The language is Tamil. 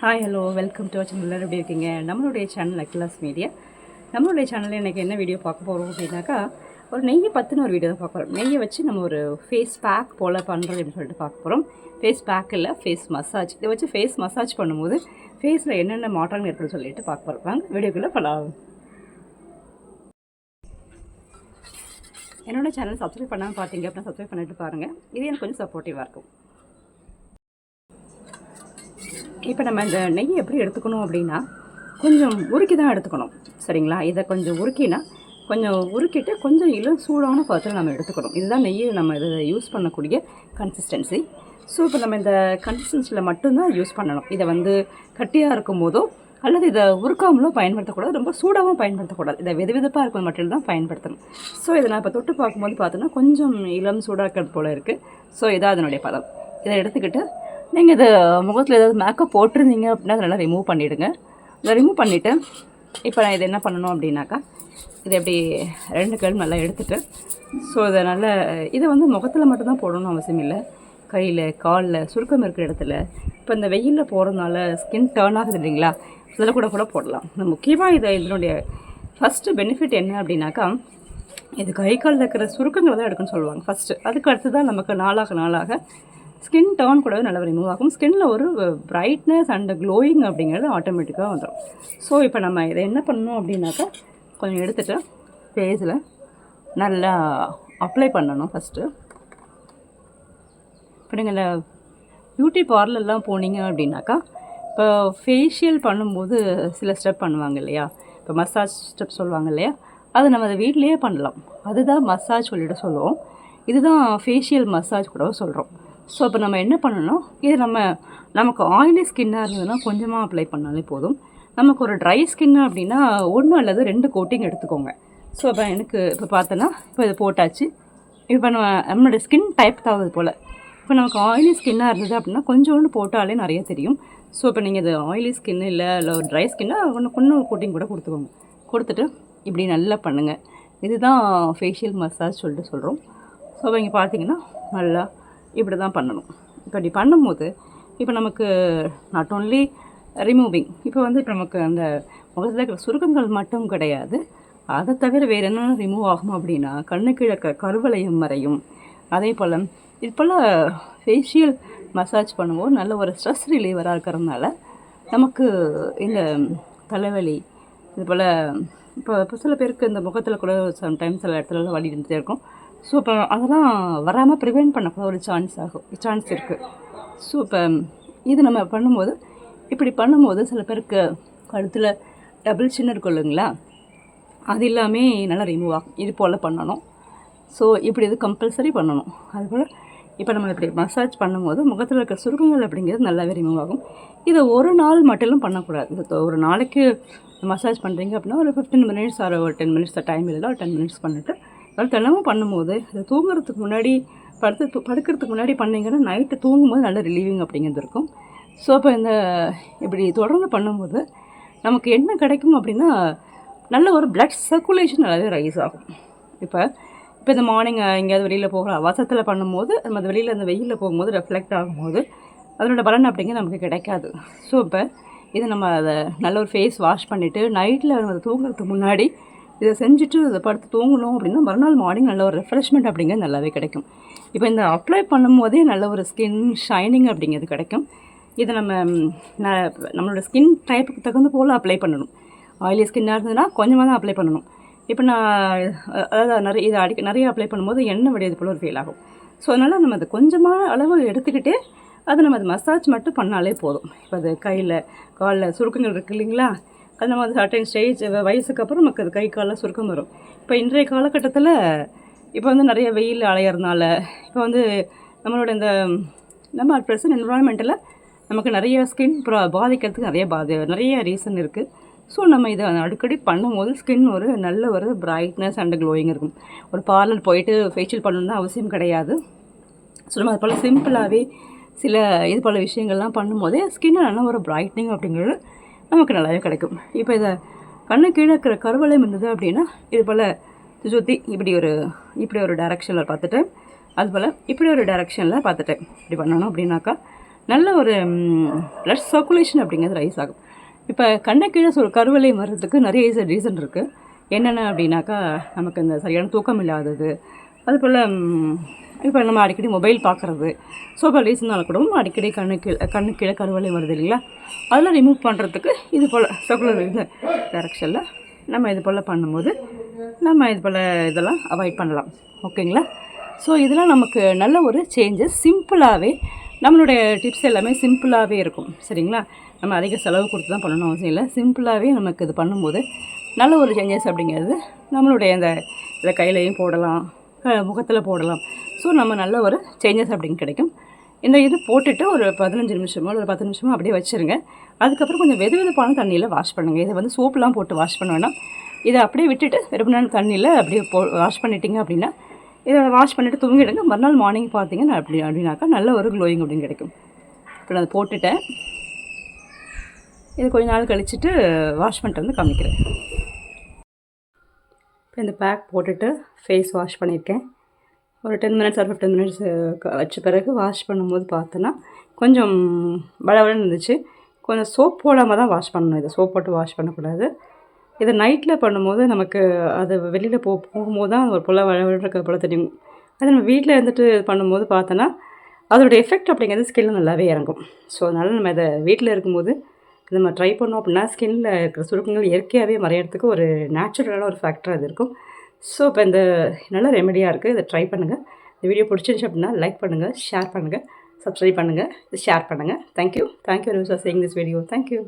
Hi hello welcome to channel எல்லாரும் எப்படி இருக்கீங்க? நம்மளுடைய சேனல் அக்கிலாஸ் மீடியா நம்மளுடைய சேனலில் எனக்கு என்ன வீடியோ பார்க்க போகிறோம் அப்படின்னாக்கா ஒரு நெய்யை பற்றின ஒரு வீடியோ தான் பார்க்க போகிறோம் நெய்யை வச்சு நம்ம ஒரு ஃபேஸ் பேக் போல் பண்ணுறது அப்படின்னு சொல்லிட்டு பார்க்க போகிறோம் ஃபேஸ் பேக் இல்லை ஃபேஸ் மசாஜ் இதை வச்சு ஃபேஸ் மசாஜ் பண்ணும்போது ஃபேஸில் என்னென்ன மாற்றங்கள் இருக்குன்னு சொல்லிட்டு பார்க்க போகிறோம் வாங்க வீடியோக்குள்ளே பலாம். என்னோடய சேனல் சப்ஸ்கிரைப் பண்ணாமல் பார்த்தீங்க அப்படின்னா சப்ஸ்கிரைப் பண்ணிட்டு பாருங்கள் இது எனக்கு கொஞ்சம் சப்போர்ட்டிவாக இருக்கும். இப்போ நம்ம இந்த நெய் எப்படி எடுத்துக்கணும் அப்படின்னா கொஞ்சம் உருக்கி தான் எடுத்துக்கணும். சரிங்களா? இதை கொஞ்சம் உருக்கினா கொஞ்சம் உருக்கிட்டு கொஞ்சம் இளம் சூடான பதத்தில் நம்ம எடுத்துக்கணும். இதுதான் நெய்யை நம்ம இதை யூஸ் பண்ணக்கூடிய கன்சிஸ்டன்சி ஸோ இப்போ நம்ம இந்த கன்சிஸ்டன்சியில் மட்டும்தான் யூஸ் பண்ணணும். இதை வந்து கட்டியாக இருக்கும் போதோ அல்லது இதை உருக்காமலோ பயன்படுத்தக்கூடாது ரொம்ப சூடாகவும் பயன்படுத்தக்கூடாது. இதை வெது வெதுப்பாக இருக்கும் மட்டும் தான் பயன்படுத்தணும். ஸோ இதை நான் இப்போ தொட்டு பார்க்கும்போது பார்த்தோன்னா கொஞ்சம் இளம் சூடாக இருக்கிறது போல் இருக்குது ஸோ இதான் அதனுடைய பதம். இதை எடுத்துக்கிட்டு நீங்கள் இது முகத்தில் ஏதாவது மேக்கப் போட்டிருந்தீங்க அப்படின்னா அதை நல்லா ரிமூவ் பண்ணிவிடுங்க இதை ரிமூவ் பண்ணிவிட்டு இப்போ நான் இதை என்ன பண்ணணும் அப்படின்னாக்கா இதை எப்படி ரெண்டு கல் நல்லா எடுத்துகிட்டு ஸோ இதை நல்லா இதை வந்து முகத்தில் மட்டும்தான் போடணும்னு அவசியம் இல்லை. கையில் காலில் சுருக்கம் இருக்கிற இடத்துல. இப்போ இந்த வெயிலில் போகிறதுனால ஸ்கின் டேர்ன் ஆகுது இல்லைங்களா? அதில் கூட கூட போடலாம். இந்த முக்கியமாக இதை இதனுடைய ஃபஸ்ட்டு பெனிஃபிட் என்ன அப்படின்னாக்கா இது கை காலில் இருக்கிற சுருக்கங்களை தான் எடுக்குன்னு சொல்லுவாங்க ஃபஸ்ட்டு அதுக்கு அடுத்து தான் நமக்கு நாளாக நாளாக ஸ்கின் டர்ன் கூட நல்லா ரிமூவ் ஆகும். ஸ்கின்ல ஒரு பிரைட்னஸ் அண்ட் க்ளோயிங் அப்படிங்கிறது ஆட்டோமேட்டிக்காக வந்துடும் ஸோ இப்போ நம்ம இதை என்ன பண்ணணும் அப்படின்னாக்கா கொஞ்சம் எடுத்துகிட்டு ஃபேஸில் நல்லா அப்ளை பண்ணணும் ஃபஸ்ட்டு இப்போ நீங்கள் பியூட்டி பார்லர்லாம் போனீங்க அப்படின்னாக்கா இப்போ ஃபேஷியல் பண்ணும்போது சில ஸ்டெப் பண்ணுவாங்க இல்லையா? இப்போ மசாஜ் ஸ்டெப் சொல்லுவாங்க இல்லையா? அதை நம்ம அதை வீட்லேயே பண்ணலாம். அதுதான் மசாஜ் சொல்லிட்டு சொல்லுவோம். இதுதான் ஃபேஷியல் மசாஜ் கூட சொல்கிறோம் ஸோ அப்போ நம்ம என்ன பண்ணணும்? இது நம்ம நமக்கு ஆயிலி ஸ்கின்னாக இருந்ததுன்னா கொஞ்சமாக அப்ளை பண்ணாலே போதும். நமக்கு ஒரு ட்ரை ஸ்கின்னு அப்படின்னா ஒன்று அல்லது ரெண்டு கோட்டிங் எடுத்துக்கோங்க. ஸோ அப்போ எனக்கு இப்போ பார்த்தோன்னா இப்போ இது போட்டாச்சு. இப்போ நம்ம நம்மளுடைய ஸ்கின் டைப் தாவது போல். இப்போ நமக்கு ஆயிலி ஸ்கின்னாக இருந்தது அப்படின்னா கொஞ்சோண்டு போட்டாலே நிறைய தெரியும். ஸோ இப்போ நீங்கள் இது ஆயிலி ஸ்கின் இல்லை இல்லை ட்ரை ஸ்கின்னா ஒன்று கொஞ்சம் கோட்டிங் கூட கொடுத்துக்கோங்க. கொடுத்துட்டு இப்படி நல்லா பண்ணுங்கள் இதுதான் ஃபேஷியல் மசாஜ் சொல்லிட்டு சொல்கிறோம் ஸோ இங்கே பார்த்தீங்கன்னா நல்லா இப்படி தான் பண்ணணும். இப்போ இப்படி பண்ணும்போது இப்போ நமக்கு நாட் ஓன்லி ரிமூவிங் இப்போ வந்து இப்போ நமக்கு அந்த முகத்தில் இருக்கிற சுருக்கங்கள் மட்டும் கிடையாது. அதை தவிர வேறு என்னென்ன ரிமூவ் ஆகும் அப்படின்னா கண்ணு கீழே க கருவளையம் மறையும் அதே போல் இது போல் ஃபேஷியல் மசாஜ் பண்ணுவோம். நல்ல ஒரு ஸ்ட்ரெஸ் ரிலீவராக இருக்கிறதுனால நமக்கு இந்த தலைவலி இது போல் இப்போ இப்போ சில பேருக்கு இந்த முகத்தில் கூட சம்டைம்ஸ் சில இடத்துலலாம் வலி இருந்துகிட்டே இருக்கும். ஸோ இப்போ அதெல்லாம் வராமல் ப்ரிவெண்ட் பண்ண ஒரு சான்ஸ் ஆகும். சான்ஸ் இருக்குது ஸோ இப்போ இது நம்ம பண்ணும்போது இப்படி பண்ணும்போது சில பேருக்கு கழுத்தில் டபுள் சின்ன இருக்கும் இல்லைங்களா? அது எல்லாமே நல்லா ரிமூவ் ஆகும். இது போல் பண்ணணும். ஸோ இப்படி இது கம்பல்சரி பண்ணணும். அதுபோல் இப்போ நம்ம இப்படி மசாஜ் பண்ணும்போது முகத்தில் இருக்கிற சுருக்கங்கள் அப்படிங்கிறது நல்லாவே ரிமூவ் ஆகும். இதை ஒரு நாள் மட்டும் பண்ணக்கூடாது. இது ஒரு நாளைக்கு மசாஜ் பண்ணுறீங்க அப்படின்னா ஒரு ஃபிஃப்டீன் மினிட்ஸ் ஆர் ஒரு டென் மினிட்ஸ் டைம் இல்லை ஒரு டென் மினிட்ஸ் பண்ணிவிட்டு அது தினமும் பண்ணும்போது அது தூங்குறதுக்கு முன்னாடி படுத்து படுக்கிறதுக்கு முன்னாடி பண்ணிங்கன்னா நைட்டு தூங்கும்போது நல்ல ரிலீவிங் அப்படிங்கிறது இருக்கும். ஸோ அப்போ இந்த இப்படி தொடர்ந்து பண்ணும்போது நமக்கு என்ன கிடைக்கும் அப்படின்னா நல்ல ஒரு பிளட் சர்க்குலேஷன் நல்லாவே ரைஸ் ஆகும். இப்போ இப்போ இந்த மார்னிங் எங்கேயாவது வெளியில் போகிற அவசரத்தில் பண்ணும்போது நம்ம அது வெளியில் அந்த வெயிலில் போகும்போது ரெஃப்ளெக்ட் ஆகும்போது அதனோட பலன் அப்படிங்கிறது நமக்கு கிடைக்காது. ஸோ இப்போ இது நம்ம அதை நல்ல ஒரு ஃபேஸ் வாஷ் பண்ணிவிட்டு நைட்டில் நம்ம தூங்குறதுக்கு முன்னாடி இதை செஞ்சுட்டு இதை படுத்து தூங்கணும் அப்படின்னா மறுநாள் மார்னிங் நல்ல ஒரு ரெஃப்ரெஷ்மெண்ட் அப்படிங்கிறது நல்லாவே கிடைக்கும். இப்போ இந்த அப்ளை பண்ணும்போதே நல்ல ஒரு ஸ்கின் ஷைனிங் அப்படிங்கிறது கிடைக்கும். இதை நம்ம நம்மளோட ஸ்கின் டைப்புக்கு தகுந்த போல் அப்ளை பண்ணணும். ஆயிலி ஸ்கின்னாக இருந்ததுன்னா கொஞ்சமாக தான் அப்ளை பண்ணணும். இப்போ நான் அதாவது நிறைய இதை அடிக்க நிறைய அப்ளை பண்ணும்போது எண்ணெய் விடையது போல் ஒரு ஃபீல் ஆகும். ஸோ அதனால் நம்ம அது கொஞ்சமான அளவு எடுத்துக்கிட்டே அதை நம்ம அது மசாஜ் மட்டும் பண்ணாலே போதும். இப்போ அது கையில் காலில் சுருக்கங்கள் இருக்குது இல்லைங்களா? அது நம்ம சர்டைன் ஸ்டேஜ் வயசுக்கு அப்புறம் நமக்கு அது கை காலில் சுருக்கம் வரும். இப்போ இன்றைய காலகட்டத்தில் இப்போ வந்து நிறைய வெயில் அலையறதுனால இப்போ வந்து நம்மளோட இந்த நம்ம அட் ப்ரெசன்ட் என்வரான்மெண்ட்டில் நமக்கு நிறைய ஸ்கின் ப்ரா பாதிக்கிறதுக்கு நிறைய பாதி நிறைய ரீசன் இருக்குது ஸோ நம்ம இதை அடிக்கடி பண்ணும்போது ஸ்கின் ஒரு நல்ல ஒரு பிரைட்னஸ் அண்ட் க்ளோயிங் இருக்கும். ஒரு பார்லர் போயிட்டு ஃபேஷியல் பண்ணணுன்னு அவசியம் கிடையாது. ஸோ நம்ம அது போல் சிம்பிளாகவே சில இது போல் விஷயங்கள்லாம் பண்ணும்போதே ஸ்கின்னை நல்ல ஒரு பிரைட்னிங் அப்படிங்கிறது நமக்கு நல்லாவே கிடைக்கும். இப்போ இதை கண்ணு கீழே இருக்கிற கருவளையம் இருந்தது அப்படின்னா இது போல் சுற்றி இப்படி ஒரு இப்படி ஒரு டைரக்ஷனில் பார்த்துட்டு அதுபோல் இப்படி ஒரு டைரக்ஷனில் பார்த்துட்டேன் இப்படி பண்ணணும் அப்படின்னாக்கா நல்ல ஒரு ப்ளட் சர்க்குலேஷன் அப்படிங்கிறது ரைஸ் ஆகும். இப்போ கண்ணை கீழே சொல் கருவளையம் வர்றதுக்கு நிறைய ரீசன் இருக்குது என்னென்ன அப்படின்னாக்கா நமக்கு இந்த சரியான தூக்கம் இல்லாதது அதுபோல் இப்போ நம்ம அடிக்கடி மொபைல் பார்க்குறது ஸோ இப்போ ரீசனால் கூட அடிக்கடி கண்ணு கீழே கண்ணு கீழே கருவலை வருது இல்லைங்களா? அதெல்லாம் ரிமூவ் பண்ணுறதுக்கு இது போல் சர்க்குலர் இது டேரக்ஷனில் நம்ம இது போல் பண்ணும்போது நம்ம இது போல் இதெல்லாம் அவாய்ட் பண்ணலாம். ஓகேங்களா? ஸோ இதெல்லாம் நமக்கு நல்ல ஒரு சேஞ்சஸ் சிம்பிளாகவே நம்மளுடைய டிப்ஸ் எல்லாமே சிம்பிளாகவே இருக்கும். சரிங்களா? நம்ம அதிக செலவு கொடுத்து தான் பண்ணணும் அவசியம் இல்லை. சிம்பிளாகவே நமக்கு இது பண்ணும்போது நல்ல ஒரு சேஞ்சஸ் அப்படிங்கிறது நம்மளுடைய அந்த இதை கையிலையும் போடலாம். முகத்தில் போடலாம். ஸோ நம்ம நல்ல ஒரு சேஞ்சஸ் அப்படின்னு கிடைக்கும். இந்த இது போட்டுட்டு ஒரு பதினஞ்சு நிமிஷமோ ஒரு பத்து நிமிஷமோ அப்படியே வச்சுருங்க. அதுக்கப்புறம் கொஞ்சம் வெது வெதுப்பான தண்ணியில் வாஷ் பண்ணுங்கள் இதை வந்து சோப்புலாம் போட்டு வாஷ் பண்ண வேணாம். இதை அப்படியே விட்டுட்டு வெறுமனான தண்ணியில் அப்படியே போ வாஷ் பண்ணிட்டீங்க அப்படின்னா இதை வாஷ் பண்ணிவிட்டு தூங்கிடுங்க. மறுநாள் மார்னிங் பார்த்தீங்கன்னா அப்படி அப்படின்னாக்கா நல்ல ஒரு க்ளோயிங் அப்படின்னு கிடைக்கும். இப்போ நான் அதை போட்டுட்டேன். இது கொஞ்ச நாள் கழிச்சுட்டு வாஷ் பண்ணிட்டு வந்து காமிக்கிறேன். இந்த பேக் போட்டுட்டு ஃபேஸ் வாஷ் பண்ணியிருக்கேன். ஒரு ten minutes or fifteen minutes வச்ச பிறகு வாஷ் பண்ணும்போது பார்த்தோன்னா கொஞ்சம் வளவளன்னு இருந்துச்சு. கொஞ்சம் சோப் போடாமல் தான் வாஷ் பண்ணணும். இதை சோப் போட்டு வாஷ் பண்ணக்கூடாது. இதை நைட்டில் பண்ணும்போது நமக்கு அது வெளியில் போ போகும்போது தான் ஒரு போல் வளவழக்க போல் தெரியும். அது நம்ம வீட்டில் இருந்துட்டு பண்ணும்போது பார்த்தோன்னா அதோடய எஃபெக்ட் அப்படிங்கிறது ஸ்கில் நல்லாவே இறங்கும். ஸோ அதனால் நம்ம இதை வீட்டில் இருக்கும்போது நம்ம ட்ரை பண்ணோம் அப்படின்னா ஸ்கின்னில் இருக்கிற சுருக்கங்கள் இயற்கையாகவே மறையிறதுக்கு ஒரு நேச்சுரலான ஒரு ஃபேக்டர் அது இருக்கும். ஸோ இப்போ இந்த நல்ல ரெமெடியாக இருக்குது இதை ட்ரை பண்ணுங்கள் இந்த வீடியோ பிடிச்சிருந்துச்சு அப்படின்னா லைக் பண்ணுங்கள் ஷேர் பண்ணுங்கள் சப்ஸ்கிரைப் பண்ணுங்கள் ஷேர் பண்ணுங்கள் thank you thank you very much for seeing this video thank you